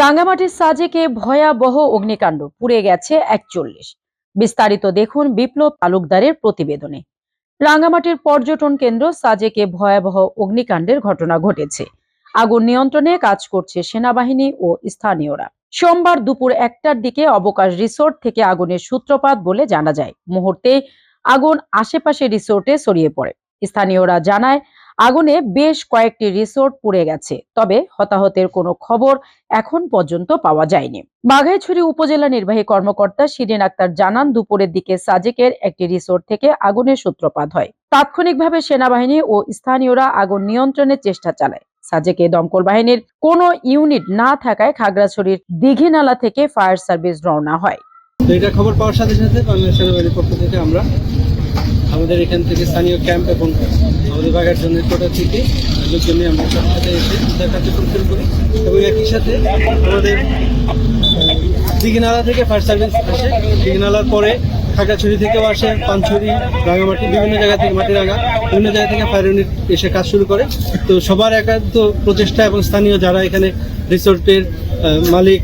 রাঙ্গামাটির সাজেকে ভয়াবহ অগ্নিকাণ্ড, পুড়ে গেছে একচল্লিশ। বিস্তারিত দেখুন বিপ্লব তালুকদারের প্রতিবেদনে। রাঙ্গামাটির পর্যটন কেন্দ্র সাজেকে ভয়াবহ অগ্নিকাণ্ডের ঘটনা ঘটেছে। আগুন নিয়ন্ত্রণে কাজ করছে সেনাবাহিনী ও স্থানীয়রা। সোমবার দুপুর একটার দিকে অবকাশ রিসোর্ট থেকে আগুনের সূত্রপাত বলে জানা যায়। মুহূর্তে আগুন আশেপাশে রিসোর্টে ছড়িয়ে পড়ে। স্থানীয়রা জানায় আগুনে বেশ কয়েকটি রিসোর্ট পুড়ে গেছে, তবে হতাহতের কোনো খবর এখন পর্যন্ত পাওয়া যায়নি। বাঘাইছড়ি উপজেলা নির্বাহী কর্মকর্তা শিরিন আক্তার জানান, দুপুরের দিকে সাজেকের একটি রিসোর্ট থেকে আগুনের সূত্রপাত হয়। তাৎক্ষণিকভাবে সেনাবাহিনী ও স্থানীয়রা আগুন নিয়ন্ত্রণের চেষ্টা চালায়। সাজেকে দমকল বাহিনীর কোনো ইউনিট না থাকায় খাগড়াছড়ির দিঘিনালা থেকে ফায়ার সার্ভিস রওনা হয়। এটা খবর পাওয়ার সাথে সাথে বাংলাদেশ সেনাবাহিনীর পক্ষ থেকে আমরা আমাদের এখান থেকে স্থানীয় ক্যাম্প এবং আমাদের জন্য কোটা থেকে লোকজন আমরা সাথে সাথে এসে কার্যক্রম শুরু করি এবং একই সাথে আমাদের দিঘিনালা থেকে ফায়ার সার্ভিস আসে। দিঘিনালার পরে খাগড়াছড়ি থেকেও আসে, পানছড়ি, রাঙামাটি, বিভিন্ন জায়গা থেকে মাটিরাঙ্গা বিভিন্ন জায়গা থেকে ফায়ার ইউনিট এসে কাজ শুরু করে। তো সবার একান্ত প্রচেষ্টা এবং স্থানীয় যারা এখানে রিসোর্টের মালিক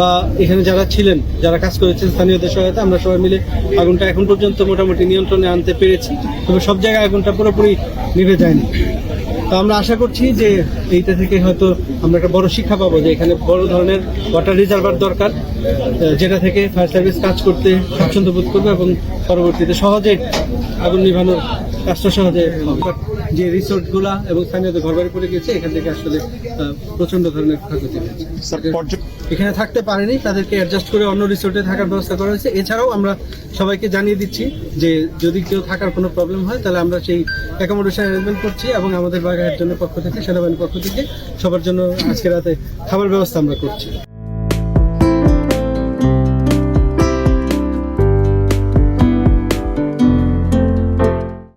বা এখানে যারা ছিলেন, যারা কাজ করেছেন স্থানীয়দের সহায়তা আমরা সবাই মিলে আগুনটা এখন পর্যন্ত মোটামুটি নিয়ন্ত্রণে আনতে পেরেছি, তবে সব জায়গায় আগুনটা পুরোপুরি নিভে যায়নি। তো আমরা আশা করছি যে এইটা থেকে হয়তো আমরা একটা বড় শিক্ষা পাবো যে এখানে বড় ধরনের ওয়াটার রিজার্ভার দরকার যেটা থেকে ফায়ার সার্ভিস কাজ করতে স্বাচ্ছন্দ্য বোধ করবে এবং পরবর্তীতে সহজে আগুন নিভানোর সহজে হবে। যে রিসোর্টগুলা এবং স্থানীয়দের ঘরবাড়ি পড়ে গেছে এখান থেকে আসলে প্রচণ্ড ধরনের ক্ষয়ক্ষতি হয়েছে। এখানে থাকতে পারেনি তাদেরকে অ্যাডজাস্ট করে অন্য রিসোর্টে থাকার ব্যবস্থা করা হয়েছে। এছাড়াও আমরা সবাইকে জানিয়ে দিচ্ছি যে যদি কেউ থাকার কোনো প্রবলেম হয় তাহলে আমরা সেই অ্যাকোমোডেশন অ্যারেঞ্জমেন্ট করছি এবং আমাদের বাগানের জন্য পক্ষ থেকে সেনাবাহিনীর পক্ষ থেকে সবার জন্য আজকে রাতে খাবার ব্যবস্থা আমরা করছি।